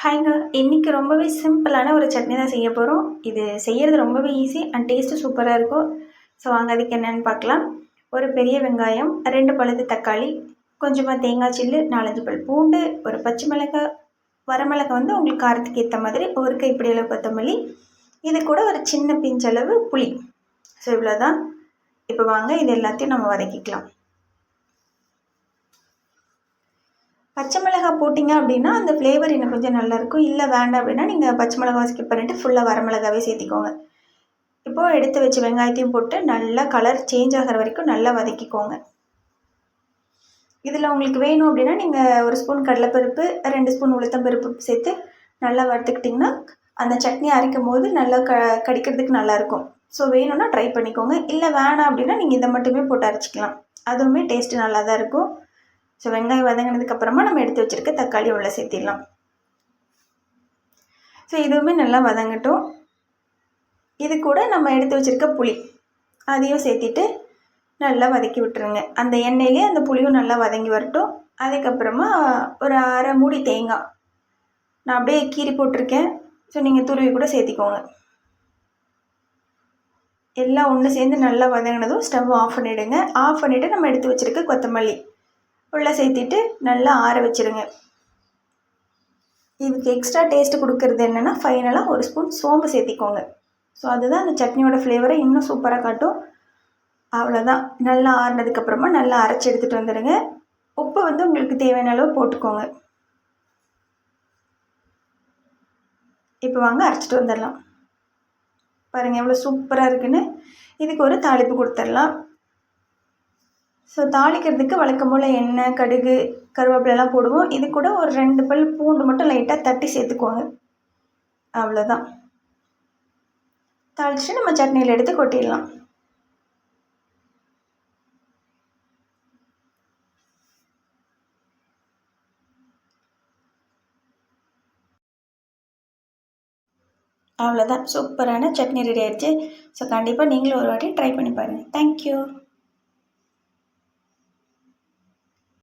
ஹாய்ங்க இன்றைக்கி ரொம்பவே சிம்பிளான ஒரு சட்னி தான் செய்ய போகிறோம் இது செய்கிறது ரொம்பவே ஈஸி அண்ட் டேஸ்ட்டு சூப்பராக இருக்கும். ஸோ வாங்க அதுக்கு என்னென்னு பார்க்கலாம். ஒரு பெரிய வெங்காயம் ரெண்டு பழுது தக்காளி கொஞ்சமாக தேங்காய் சில்லு நாலஞ்சு பல் பூண்டு ஒரு பச்சை மிளகாய் வரமிளகாய் வந்து உங்களுக்கு காரத்துக்கு ஏற்ற மாதிரி ஒரு கைப்பிடி அளவு கொத்தமல்லி இது கூட ஒரு சின்ன பிஞ்சளவு புளி. ஸோ இவ்வளோ தான் இப்போ வாங்க இது எல்லாத்தையும் நம்ம வதக்கிக்கலாம். பச்சை மிளகாய் போட்டிங்க அப்படின்னா அந்த ஃப்ளேவர் இன்னும் கொஞ்சம் நல்லாயிருக்கும். இல்லை வேண்டாம் அப்படின்னா நீங்கள் பச்சை மிளகாவை ஸ்கிப் பண்ணிவிட்டு ஃபுல்லாக வரமிளகாவே சேர்த்திக்கோங்க. இப்போது எடுத்து வச்சு வெங்காயத்தையும் போட்டு நல்லா கலர் சேஞ்ச் ஆகிற வரைக்கும் நல்லா வதக்கிக்கோங்க. இதில் உங்களுக்கு வேணும் அப்படின்னா நீங்கள் ஒரு ஸ்பூன் கடலைப்பருப்பு ரெண்டு ஸ்பூன் உளுத்தம்பருப்பு சேர்த்து நல்லா வறுத்துக்கிட்டிங்கன்னா அந்த சட்னி அரைக்கும் போது நல்லா க கடிக்கிறதுக்கு நல்லாயிருக்கும். ஸோ வேணும்னா ட்ரை பண்ணிக்கோங்க. இல்லை வேணாம் அப்படின்னா நீங்கள் இதை மட்டுமே போட்டு அரைச்சிக்கலாம். அதுவுமே டேஸ்ட்டு நல்லா தான் இருக்கும். ஸோ வெங்காயம் வதங்கினதுக்கப்புறமா நம்ம எடுத்து வச்சுருக்க தக்காளி உள்ள சேர்த்திடலாம். ஸோ இதுவுமே நல்லா வதங்கட்டும். இது கூட நம்ம எடுத்து வச்சுருக்க புளி அதையும் சேர்த்திட்டு நல்லா வதக்கி விட்டுருங்க. அந்த எண்ணெயிலே அந்த புளியும் நல்லா வதங்கி வரட்டும். அதுக்கப்புறமா ஒரு அரை மூடி தேங்காய். நான் அப்படியே கீறி போட்டிருக்கேன். ஸோ நீங்கள் துருவி கூட சேர்த்திக்கோங்க. எல்லாம் ஒன்று சேர்ந்து நல்லா வதங்கினதும் ஸ்டவ் ஆஃப் பண்ணிவிடுங்க ஆஃப் பண்ணிவிட்டு நம்ம எடுத்து வச்சுருக்க கொத்தமல்லி. உள்ளே சேர்த்திட்டு நல்லா ஆற வச்சுருங்க. இதுக்கு எக்ஸ்ட்ரா டேஸ்ட்டு கொடுக்கறது என்னென்னா ஃபைனலாக ஒரு ஸ்பூன் சோம்பு சேர்த்திக்கோங்க. ஸோ அதுதான் அந்த சட்னியோட ஃப்ளேவரை இன்னும் சூப்பராக காட்டும். அவ்வளோதான் நல்லா ஆறினதுக்கப்புறமா நல்லா அரைச்சி எடுத்துகிட்டு வந்துடுங்க. உப்பு வந்து உங்களுக்கு தேவையான அளவு போட்டுக்கோங்க. இப்போ வாங்க அரைச்சிட்டு வந்துடலாம். பாருங்கள் எவ்வளோ சூப்பராக இருக்குன்னு. இதுக்கு ஒரு தாளிப்பு கொடுத்துடலாம். ஸோ தாளிக்கிறதுக்கு வழக்கம் போல் எண்ணெய் கடுகு கருவேப்பிலெலாம் போடுவோம். இது கூட ஒரு ரெண்டு பல் பூண்டு மட்டும் லைட்டாக தட்டி சேர்த்துக்குவோங்க. அவ்வளோதான். தாளிச்சுட்டு நம்ம சட்னியில் எடுத்து கொட்டிடலாம். அவ்வளோதான். சூப்பரான சட்னி ரெடி ஆயிடுச்சு. ஸோ கண்டிப்பாக நீங்களும் ஒரு வாட்டி ட்ரை பண்ணி பாருங்கள் தேங்க்யூ